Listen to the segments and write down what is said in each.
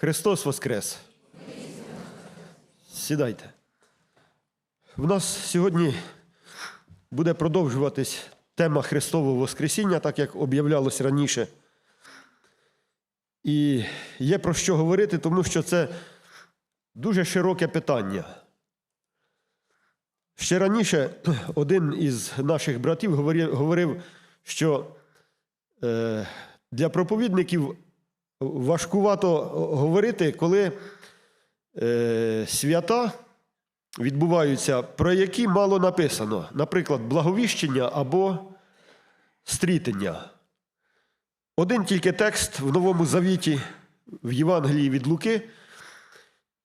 Христос Воскрес! Сідайте. В нас сьогодні буде продовжуватись тема Христового Воскресіння, так як об'являлось раніше. І є про що говорити, тому що це дуже широке питання. Ще раніше один із наших братів говорив, що е, для проповідників важкувато говорити, коли е, свята відбуваються, про які мало написано, наприклад, благовіщення або стрітення. Один тільки текст в Новому Завіті в Євангелії від Луки.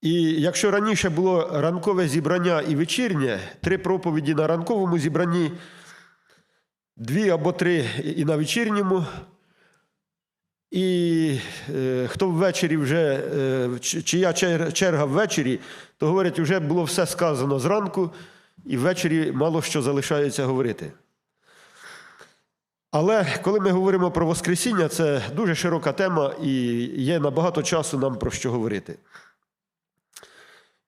І якщо раніше було ранкове зібрання і вечірнє, три проповіді на ранковому зібранні, дві або три і на вечірньому, і е, хто ввечері вже, е, чия черга ввечері, то говорять, вже було все сказано зранку, і ввечері мало що залишається говорити. Але коли ми говоримо про Воскресіння, це дуже широка тема і є набагато часу нам про що говорити.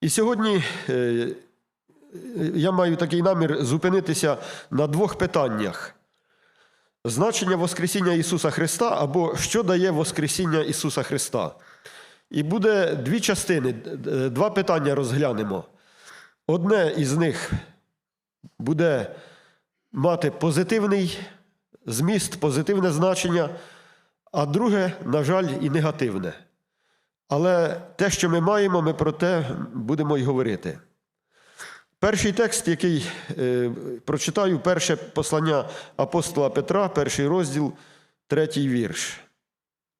І сьогодні е, я маю такий намір зупинитися на двох питаннях: значення Воскресіння Ісуса Христа або що дає Воскресіння Ісуса Христа. І буде дві частини, два питання розглянемо. Одне із них буде мати позитивний зміст, позитивне значення, а друге, на жаль, і негативне. Але те, що ми маємо, ми про те будемо й говорити. Перший текст, який е, прочитаю, перше послання апостола Петра, перший розділ, третій вірш.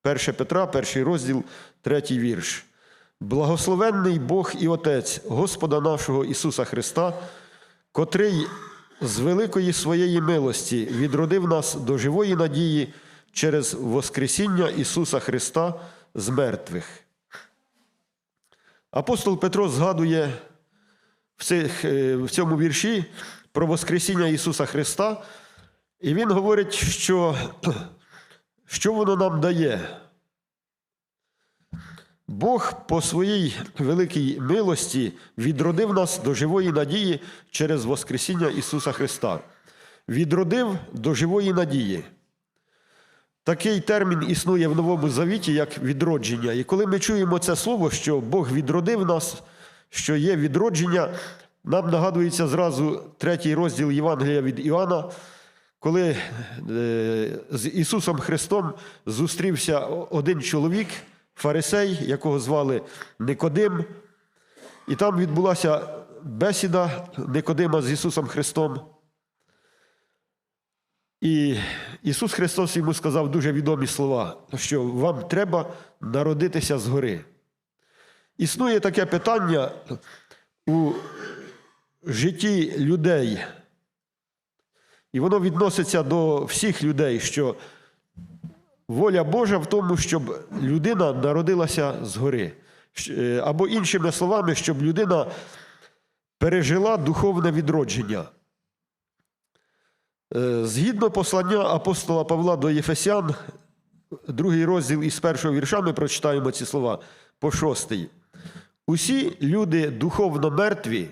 Перше Петра, перший розділ, третій вірш. Благословенний Бог і Отець Господа нашого Ісуса Христа, котрий з великої своєї милості відродив нас до живої надії через Воскресіння Ісуса Христа з мертвих. Апостол Петро згадує в, цих, е, в цьому вірші про Воскресіння Ісуса Христа, і він говорить, що, що воно нам дає. Бог по своїй великій милості відродив нас до живої надії через Воскресіння Ісуса Христа. Відродив до живої надії. Такий термін існує в Новому Завіті як відродження. І коли ми чуємо це слово, що Бог відродив нас, що є відродження, нам нагадується зразу третій розділ Євангелія від Іоанна, коли е, з Ісусом Христом зустрівся один чоловік, фарисей, якого звали Никодим, і там відбулася бесіда Никодима з Ісусом Христом. І Ісус Христос йому сказав дуже відомі слова, що вам треба народитися згори. Існує таке питання у житті людей, і воно відноситься до всіх людей, що воля Божа в тому, щоб людина народилася згори. Е, Або іншими словами, щоб людина пережила духовне відродження. Е, Згідно послання апостола Павла до Єфесян, другий розділ із першого вірша, ми прочитаємо ці слова по шостий. Усі люди духовно мертві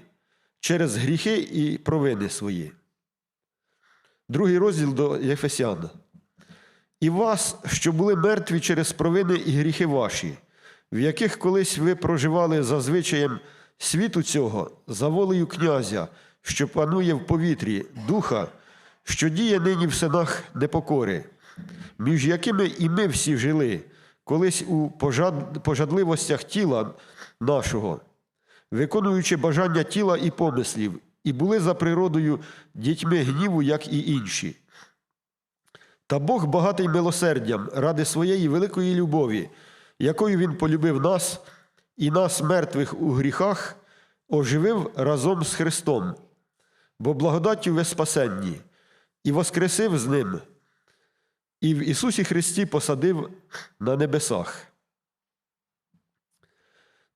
через гріхи і провини свої. Другий розділ до Єфесян. І вас, що були мертві через провини і гріхи ваші, в яких колись ви проживали за звичаєм світу цього, за волею князя, що панує в повітрі, духа, що діє нині в синах непокори, між якими і ми всі жили, колись у пожад... пожадливостях тіла нашого, виконуючи бажання тіла і помислів, і були за природою дітьми гніву, як і інші. Та Бог багатий милосердям ради своєї великої любові, якою Він полюбив нас і нас, мертвих у гріхах, оживив разом з Христом, бо благодаттю ви спасенні, і воскресив з ним, і в Ісусі Христі посадив на небесах.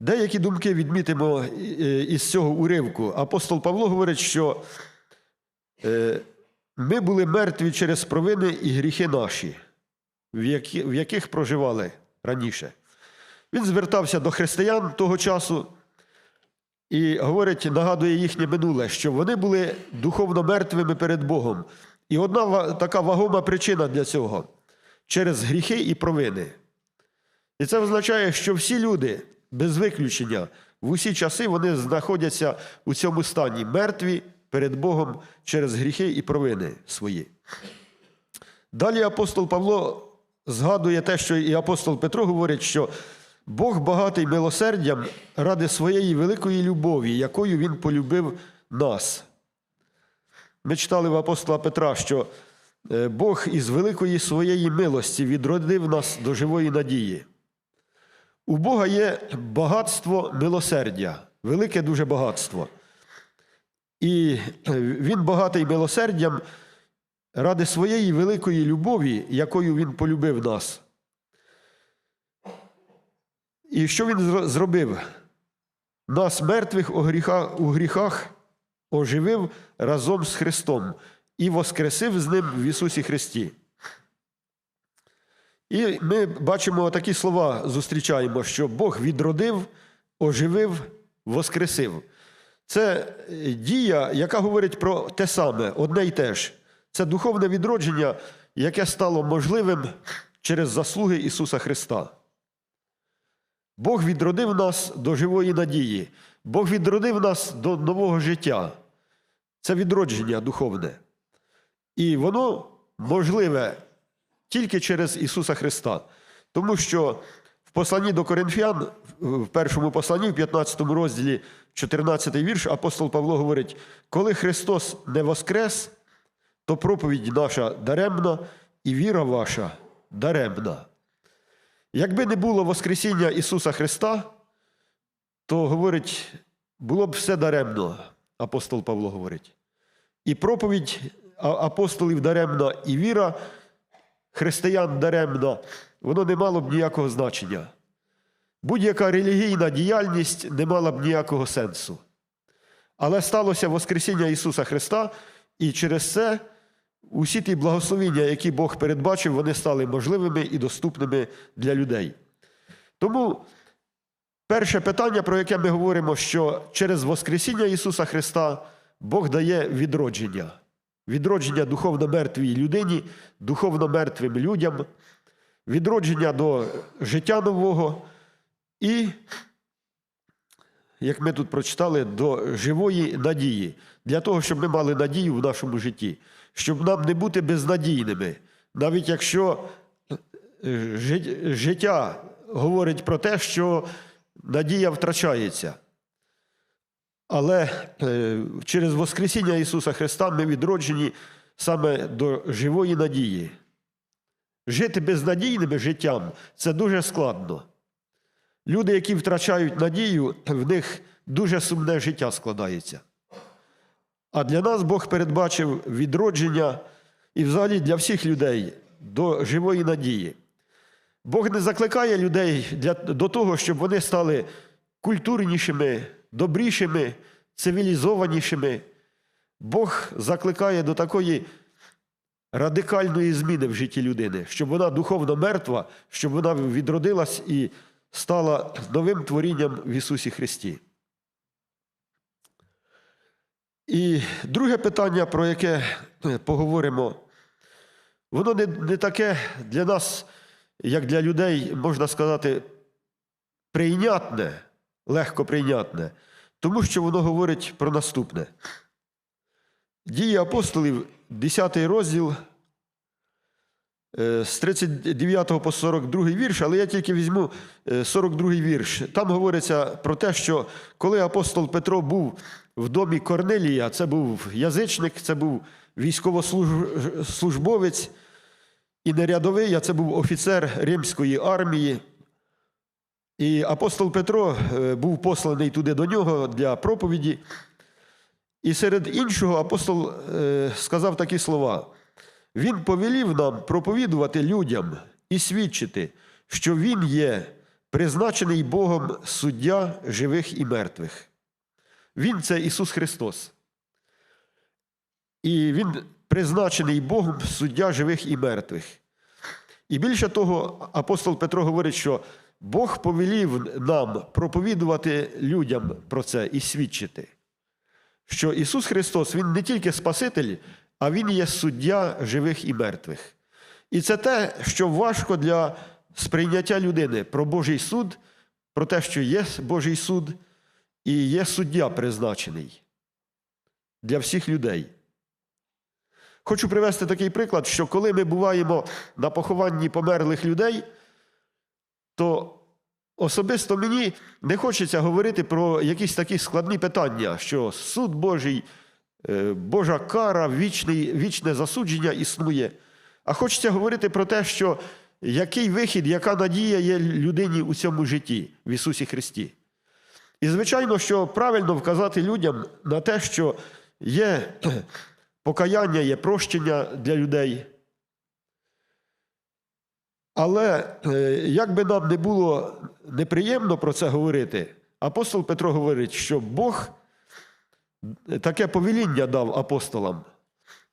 Деякі думки відмітимо е, із цього уривку. Апостол Павло говорить, що е, ми були мертві через провини і гріхи наші, в яких проживали раніше. Він звертався до християн того часу і говорить, нагадує їхнє минуле, що вони були духовно мертвими перед Богом. І одна така вагома причина для цього через гріхи і провини. І це означає, що всі люди, без виключення, в усі часи вони знаходяться у цьому стані мертві перед Богом через гріхи і провини свої. Далі апостол Павло згадує те, що і апостол Петро говорить, що Бог багатий милосердям ради своєї великої любові, якою Він полюбив нас. Ми читали в апостола Петра, що е, Бог із великої своєї милості відродив нас до живої надії. У Бога є багатство милосердя, велике дуже багатство. І е, Він багатий милосердям ради своєї великої любові, якою Він полюбив нас. І що Він зробив? Нас, мертвих у гріхах, у гріхах, оживив разом з Христом і воскресив з Ним в Ісусі Христі. І ми бачимо такі слова, зустрічаємо, що Бог відродив, оживив, воскресив. Це е, дія, яка говорить про те саме, одне й те ж. Це духовне відродження, яке стало можливим через заслуги Ісуса Христа. Бог відродив нас до живої надії. Бог відродив нас до нового життя. Це відродження духовне. І воно можливе тільки через Ісуса Христа. Тому що в посланні до Коринфян, в першому посланні, в 15 розділі, 14 вірш, апостол Павло говорить: коли Христос не воскрес, то проповідь наша даремна, і віра ваша даремна. Якби не було Воскресіння Ісуса Христа, то говорить, було б все даремно, апостол Павло говорить. І проповідь апостолів даремна, і віра християн даремна, воно не мало б ніякого значення. Будь-яка релігійна діяльність не мала б ніякого сенсу. Але сталося Воскресіння Ісуса Христа, і через це усі ті благословіння, які Бог передбачив, вони стали можливими і доступними для людей. Тому перше питання, про яке ми говоримо, що через Воскресіння Ісуса Христа Бог дає відродження. Відродження духовно мертвій людині, духовно мертвим людям, відродження до життя нового. І, як ми тут прочитали, до живої надії, для того, щоб ми мали надію в нашому житті, щоб нам не бути безнадійними, навіть якщо е, життя говорить про те, що надія втрачається. Але е, через Воскресіння Ісуса Христа ми відроджені саме до живої надії. Жити безнадійним життям це дуже складно. Люди, які втрачають надію, в них дуже сумне життя складається. А для нас Бог передбачив відродження і взагалі для всіх людей до живої надії. Бог не закликає людей для, до того, щоб вони стали культурнішими, добрішими, цивілізованішими. Бог закликає до такої радикальної зміни в житті людини, щоб вона духовно мертва, щоб вона відродилась і стала новим творінням в Ісусі Христі. І друге питання, про яке е, поговоримо, воно не, не таке для нас, як для людей, можна сказати, прийнятне, легко прийнятне, тому що воно говорить про наступне. Дії апостолів, 10 розділ е, з 39 по 42 вірш, але я тільки візьму е, 42 вірш. Там говориться про те, що коли апостол Петро був в домі Корнелія, це був язичник, це був військовослужбовець і не рядовий, а це був офіцер римської армії. І апостол Петро е, був посланий туди до нього для проповіді. І серед іншого апостол е, сказав такі слова: Він повелів нам проповідувати людям і свідчити, що Він є призначений Богом суддя живих і мертвих. Він це Ісус Христос. І Він призначений Богом суддя живих і мертвих. І більше того, апостол Петро говорить, що Бог повелів нам проповідувати людям про це і свідчити, що Ісус Христос Він не тільки Спаситель, а Він є суддя живих і мертвих. І це те, що важко для сприйняття людини про Божий суд, про те, що є Божий суд і є суддя призначений для всіх людей. Хочу привести такий приклад, що коли ми буваємо на похованні померлих людей, то особисто мені не хочеться говорити про якісь такі складні питання, що суд Божий, е, Божа кара, вічний, вічне засудження існує. А хочеться говорити про те, що який вихід, яка надія є людині у цьому житті в Ісусі Христі. І, звичайно, що правильно вказати людям на те, що є покаяння, є прощення для людей. Але е, як би нам не було неприємно про це говорити, апостол Петро говорить, що Бог таке повеління дав апостолам,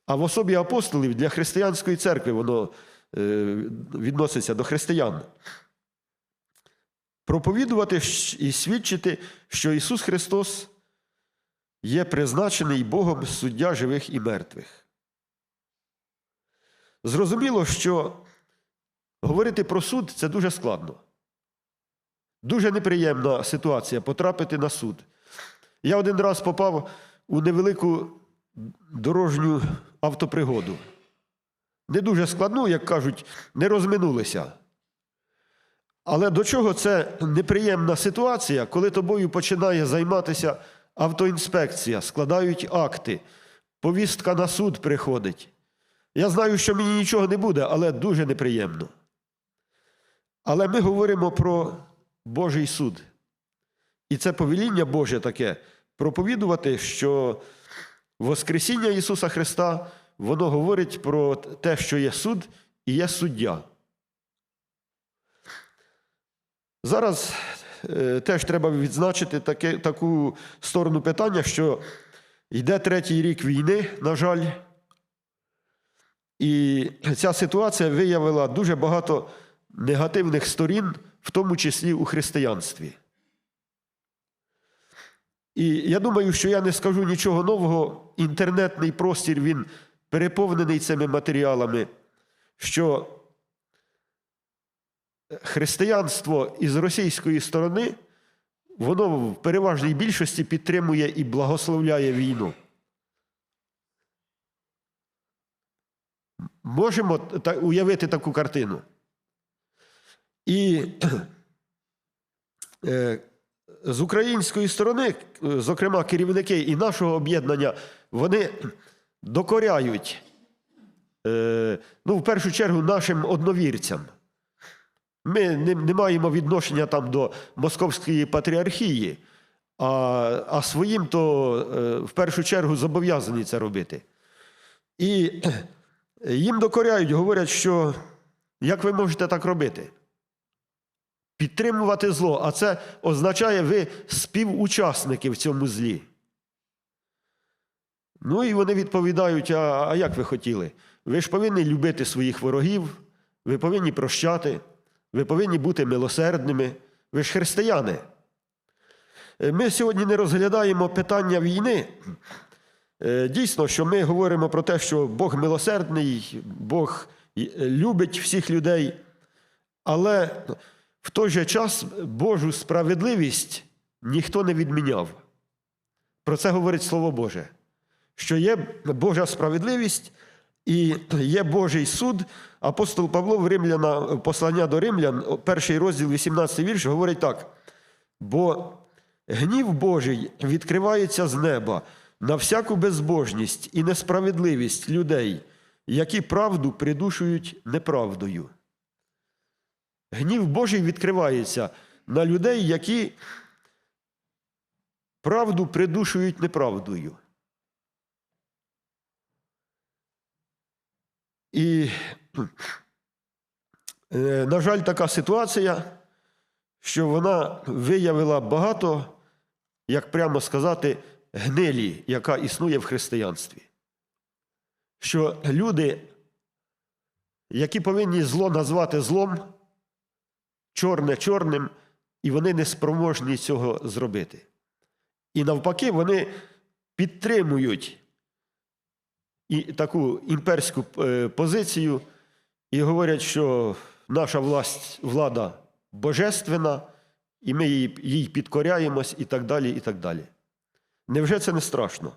а в особі апостолів для християнської церкви воно е, відноситься до християн. Проповідувати і свідчити, що Ісус Христос є призначений Богом суддя живих і мертвих. Зрозуміло, що говорити про суд це дуже складно. Дуже неприємна ситуація потрапити на суд. Я один раз попав у невелику дорожню автопригоду. Не дуже складну, як кажуть, не розминулися. Але до чого це неприємна ситуація, коли тобою починає займатися автоінспекція, складають акти, повістка на суд приходить. Я знаю, що мені нічого не буде, але дуже неприємно. Але ми говоримо про Божий суд. І це повеління Боже таке проповідувати, що Воскресіння Ісуса Христа, воно говорить про те, що є суд і є суддя. Зараз е, теж треба відзначити таке, таку сторону питання, що йде третій рік війни, на жаль, і ця ситуація виявила дуже багато негативних сторін, в тому числі у християнстві. І я думаю, що я не скажу нічого нового. Інтернетний простір він переповнений цими матеріалами, що християнство із російської сторони, воно в переважній більшості підтримує і благословляє війну. Можемо уявити таку картину. І е, з української сторони, е, зокрема, керівники і нашого об'єднання, вони докоряють, е, ну, в першу чергу, нашим одновірцям. Ми не, не маємо відношення там до Московської патріархії, а, а своїм то в першу чергу зобов'язані це робити. І їм докоряють, говорять, що як ви можете так робити? Підтримувати зло, а це означає, ви співучасники в цьому злі. Ну і вони відповідають: а, а як ви хотіли? Ви ж повинні любити своїх ворогів, ви повинні прощати, ви повинні бути милосердними, ви ж християни. Е, Ми сьогодні не розглядаємо питання війни. Е, Дійсно, що ми говоримо про те, що Бог милосердний, Бог е, любить всіх людей, але в той же час Божу справедливість ніхто не відміняв. Про це говорить Слово Боже, що є Божа справедливість і є Божий суд. Апостол Павло в Римляна, послання до Римлян, перший розділ, 18 вірш, говорить так: бо гнів Божий відкривається з неба на всяку безбожність і несправедливість людей, які правду придушують неправдою. Гнів Божий відкривається на людей, які правду придушують неправдою. І, е, на жаль, така ситуація, що вона виявила багато, як прямо сказати, гнилі, яка існує в християнстві. Що люди, які повинні зло назвати злом, чорне чорним, і вони не спроможні цього зробити. І навпаки, вони підтримують і таку імперську е, позицію і говорять, що наша власть, влада божественна, і ми їй, підкоряємось, і так далі, і так далі. Невже це не страшно?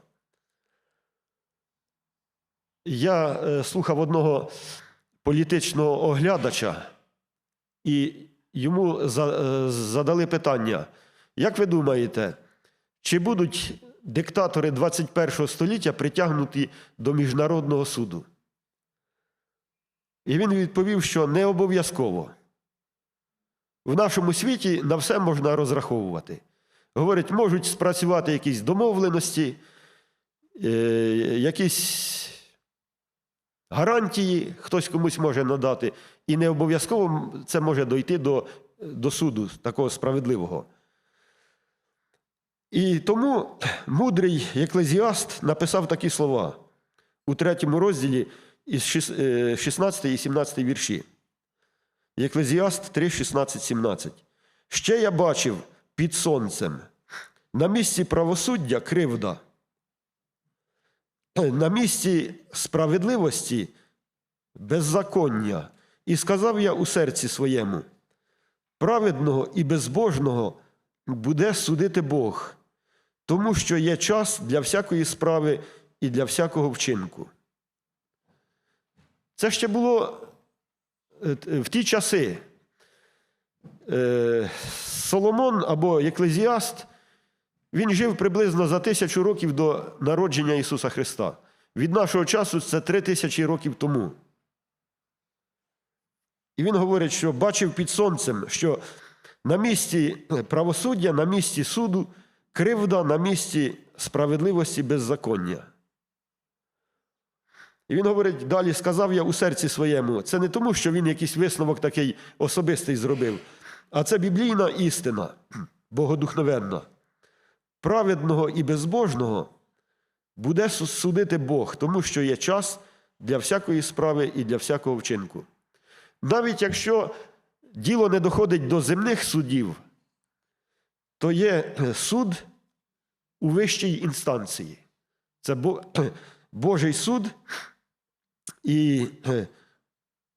Я е, слухав одного політичного оглядача, і йому е, задали питання: як ви думаєте, чи будуть диктатори 21 століття притягнуті до міжнародного суду? І він відповів, що не обов'язково. В нашому світі на все можна розраховувати. Говорить, можуть спрацювати якісь домовленості, е, якісь гарантії хтось комусь може надати, і не обов'язково це може дойти до, до суду такого справедливого. І тому мудрий еклезіаст написав такі слова у третьому розділі із е, 16 і 17 вірші. Еклезіаст 3, 16, 17. Ще я бачив під сонцем на місці правосуддя кривда, на місці справедливості беззаконня. І сказав я у серці своєму: праведного і безбожного буде судити Бог, тому що є час для всякої справи і для всякого вчинку. Це ще було е, в ті часи. Е, Соломон або Еклезіаст, він жив приблизно за тисячу років до народження Ісуса Христа. Від нашого часу це три тисячі років тому. І він говорить, що бачив під сонцем, що на місці правосуддя, на місці суду, кривда, на місці справедливості беззаконня. І він говорить, далі сказав я у серці своєму. Це не тому, що він якийсь висновок такий особистий зробив, а це біблійна істина, богодухновенна. Праведного і безбожного буде судити Бог, тому що є час для всякої справи і для всякого вчинку. Навіть якщо діло не доходить до земних судів, то є е, суд у вищій інстанції. Це Божий суд і е,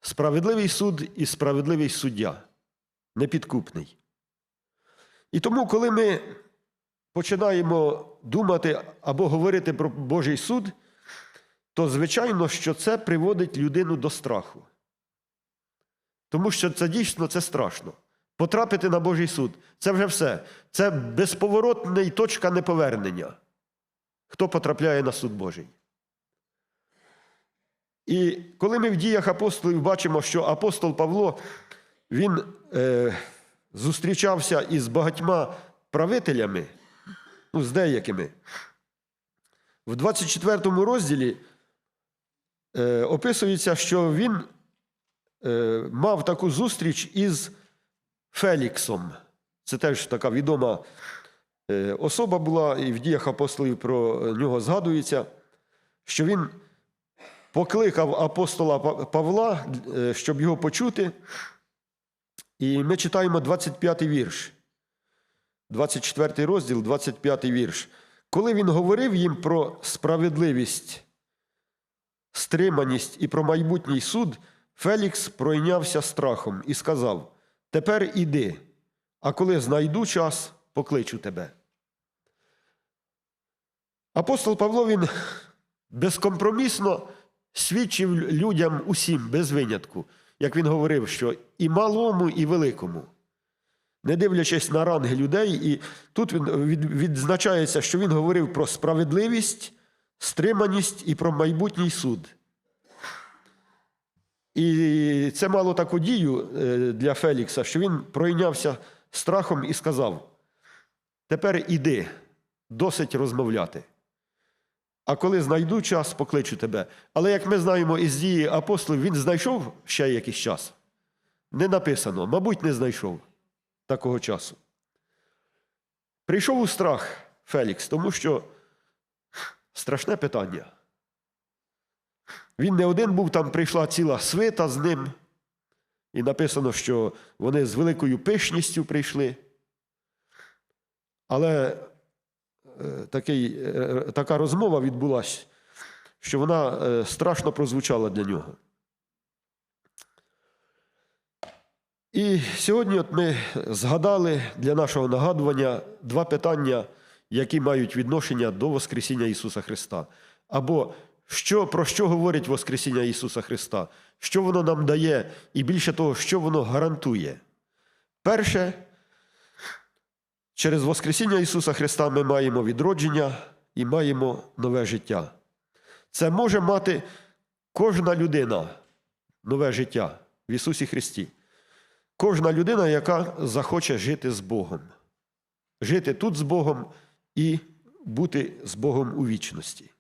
справедливий суд і справедливий суддя, непідкупний. І тому, коли ми починаємо думати або говорити про Божий суд, то звичайно, що це приводить людину до страху. Тому що це дійсно це страшно. Потрапити на Божий суд це вже все. Це безповоротна точка неповернення. Хто потрапляє на суд Божий? І коли ми в діях апостолів бачимо, що апостол Павло він е, зустрічався із багатьма правителями, ну, з деякими, в 24 розділі е, описується, що він е, мав таку зустріч із Феліксом. Це теж така відома е, особа була, і в діях апостолів про нього згадується, що він покликав апостола Павла, е, щоб його почути. І ми читаємо 25 вірш. 24 розділ, 25 вірш. Коли він говорив їм про справедливість, стриманість і про майбутній суд, Фелікс пройнявся страхом і сказав: Тепер іди, а коли знайду час, покличу тебе. Апостол Павло він безкомпромісно свідчив людям усім, без винятку, як він говорив, що і малому, і великому. Не дивлячись на ранги людей, і тут він відзначається, що він говорив про справедливість, стриманість і про майбутній суд. І це мало таку дію е, для Фелікса, що він пройнявся страхом і сказав: Тепер іди, досить розмовляти. А коли знайду час, покличу тебе. Але як ми знаємо із дії апостолів, він знайшов ще якийсь час. Не написано, мабуть, не знайшов такого часу. Прийшов у страх Фелікс, тому що страшне питання. Він не один був, там прийшла ціла свита з ним. І написано, що вони з великою пишністю прийшли. Але е, такий, е, така розмова відбулася, що вона е, страшно прозвучала для нього. І сьогодні от ми згадали для нашого нагадування два питання, які мають відношення до Воскресіння Ісуса Христа. Або що, про що говорить Воскресіння Ісуса Христа, що воно нам дає, і більше того, що воно гарантує. Перше, через Воскресіння Ісуса Христа ми маємо відродження і маємо нове життя. Це може мати кожна людина нове життя в Ісусі Христі. Кожна людина, яка захоче жити з Богом, жити тут з Богом і бути з Богом у вічності.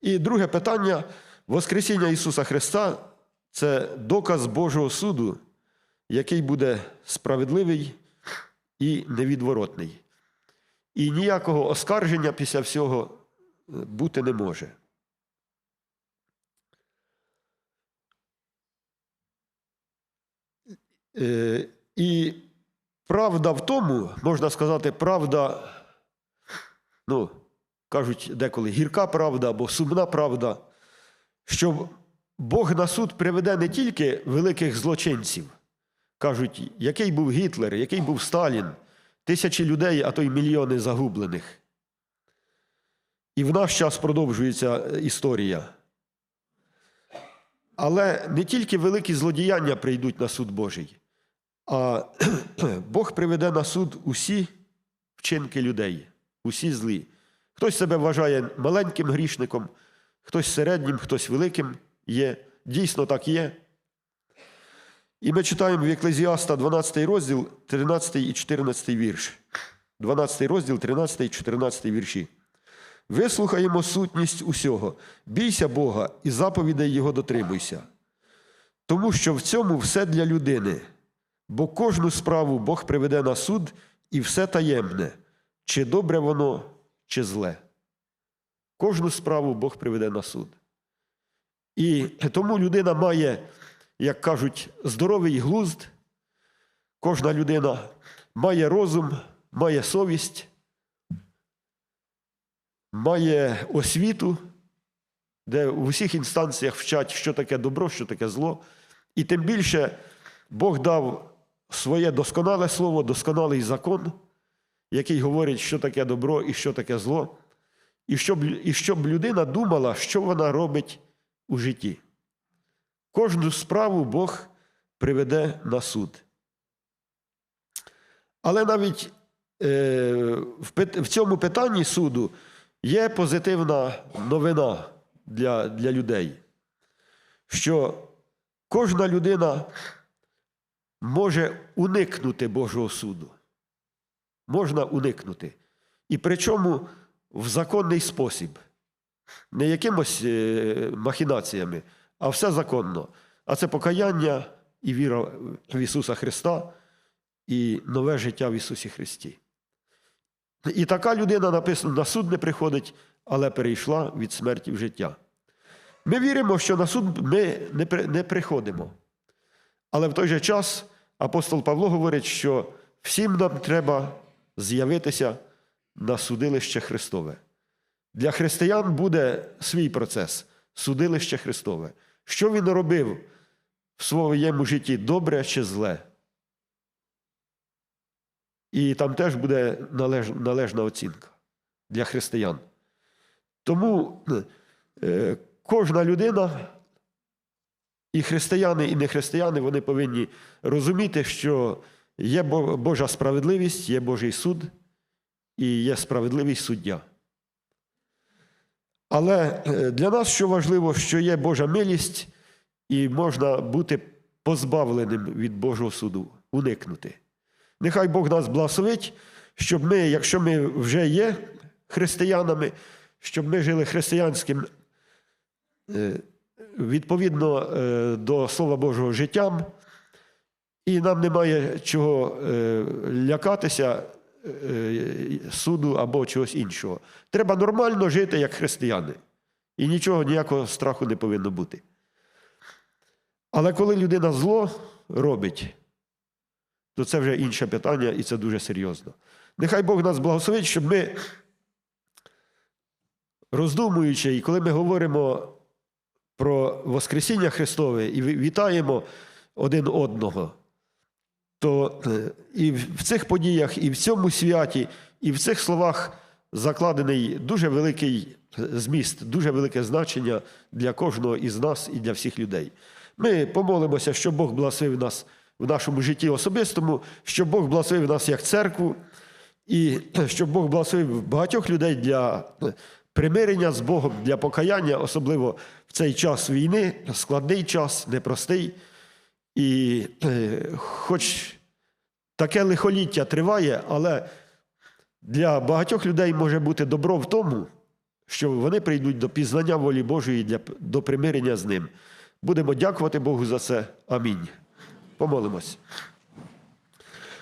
І друге питання: Воскресіння Ісуса Христа це доказ Божого суду, який буде справедливий і невідворотний. І ніякого оскарження після всього е, бути не може. Е, І правда в тому, можна сказати, правда, ну, кажуть деколи гірка правда або сумна правда, що Бог на суд приведе не тільки великих злочинців, кажуть, який був Гітлер, який був Сталін, тисячі людей, а то й мільйони загублених. І в наш час продовжується історія. Але не тільки великі злодіяння прийдуть на суд Божий, а Бог приведе на суд усі вчинки людей, усі злі. Хтось себе вважає маленьким грішником, хтось середнім, хтось великим є. Дійсно так є. І ми читаємо в Еклезіаста 12 розділ, 13 і 14 вірш. 12 розділ, 13 і 14 вірші. Вислухаємо сутність усього, бійся Бога і заповідей Його дотримуйся. Тому що в цьому все для людини, бо кожну справу Бог приведе на суд і все таємне, чи добре воно, чи зле. Кожну справу Бог приведе на суд. І тому людина має, як кажуть, здоровий глузд, кожна людина має розум, має совість має освіту, де в усіх інстанціях вчать, що таке добро, що таке зло. І тим більше Бог дав своє досконале слово, досконалий закон, який говорить, що таке добро і що таке зло, і щоб, і щоб людина думала, що вона робить у житті. Кожну справу Бог приведе на суд. Але навіть е, в, цьому питанні суду Є позитивна новина для, для людей, що кожна людина може уникнути Божого суду. Можна уникнути. І причому в законний спосіб, не якимось е, махінаціями, а все законно. А це покаяння і віра в Ісуса Христа і нове життя в Ісусі Христі. І така людина написано, на суд не приходить, але перейшла від смерті в життя. Ми віримо, що на суд ми не приходимо. Але в той же час апостол Павло говорить, що всім нам треба з'явитися на судилище Христове. Для християн буде свій процес судилище Христове. Що він робив в своєму житті, добре чи зле? І там теж буде належ, належна оцінка для християн. Тому е, кожна людина, і християни, і нехристияни, вони повинні розуміти, що є Божа справедливість, є Божий суд і є справедливий суддя. Але е, для нас що важливо, що є Божа милість, і можна бути позбавленим від Божого суду, уникнути. Нехай Бог нас благословить, щоб ми, якщо ми вже є християнами, щоб ми жили християнським е, відповідно е, до Слова Божого життям, і нам немає чого е, лякатися е, суду або чогось іншого. Треба нормально жити як християни. І нічого, ніякого страху не повинно бути. Але коли людина зло робить, то це вже інше питання, і це дуже серйозно. Нехай Бог нас благословить, щоб ми, роздумуючи, і коли ми говоримо про Воскресіння Христове і вітаємо один одного, то е, і в цих подіях, і в цьому святі, і в цих словах закладений дуже великий зміст, дуже велике значення для кожного із нас і для всіх людей. Ми помолимося, щоб Бог благословив нас в нашому житті особистому, щоб Бог благословив нас як церкву, і щоб Бог благословив багатьох людей для примирення з Богом, для покаяння, особливо в цей час війни, складний час, непростий. І е, хоч таке лихоліття триває, але для багатьох людей може бути добро в тому, що вони прийдуть до пізнання волі Божої для, до примирення з ним. Будемо дякувати Богу за це. Амінь. Помолимось.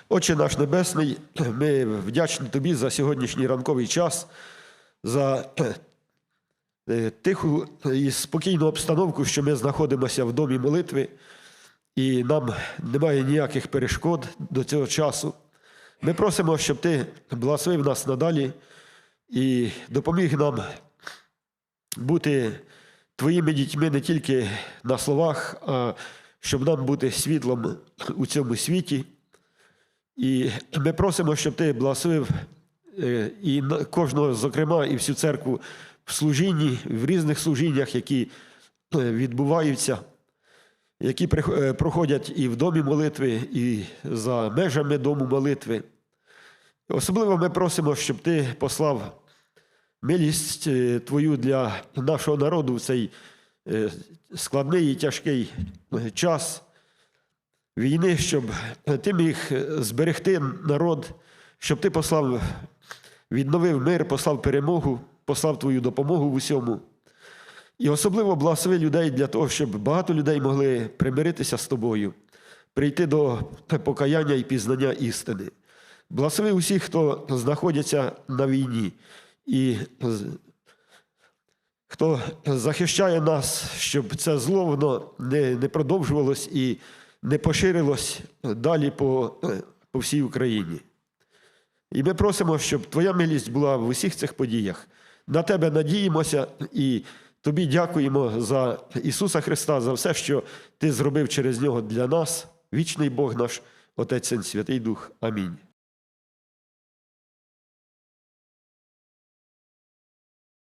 Отче наш Небесний, ми вдячні Тобі за сьогоднішній ранковий час, за е, тиху і спокійну обстановку, що ми знаходимося в домі молитви, і нам немає ніяких перешкод до цього часу. Ми просимо, щоб Ти благословив нас надалі і допоміг нам бути Твоїми дітьми не тільки на словах, а щоб нам бути світлом у цьому світі. І ми просимо, щоб ти благословив і кожного, зокрема, і всю церкву в служінні, в різних служіннях, які е, відбуваються, які е, проходять і в домі молитви, і за межами дому молитви. Особливо ми просимо, щоб ти послав милість е, Твою для нашого народу в цей е, складний і тяжкий е, час війни, щоб ти міг зберегти народ, щоб ти послав, відновив мир, послав перемогу, послав твою допомогу в усьому. І особливо благослови людей для того, щоб багато людей могли примиритися з тобою, прийти до покаяння і пізнання істини. Благослови усіх, хто знаходиться на війні, і хто захищає нас, щоб це зло воно не, не продовжувалось і не поширилось далі по, по всій Україні. І ми просимо, щоб Твоя милість була в усіх цих подіях. На Тебе надіємося і Тобі дякуємо за Ісуса Христа, за все, що Ти зробив через Нього для нас, вічний Бог наш, Отець Син, Святий Дух. Амінь.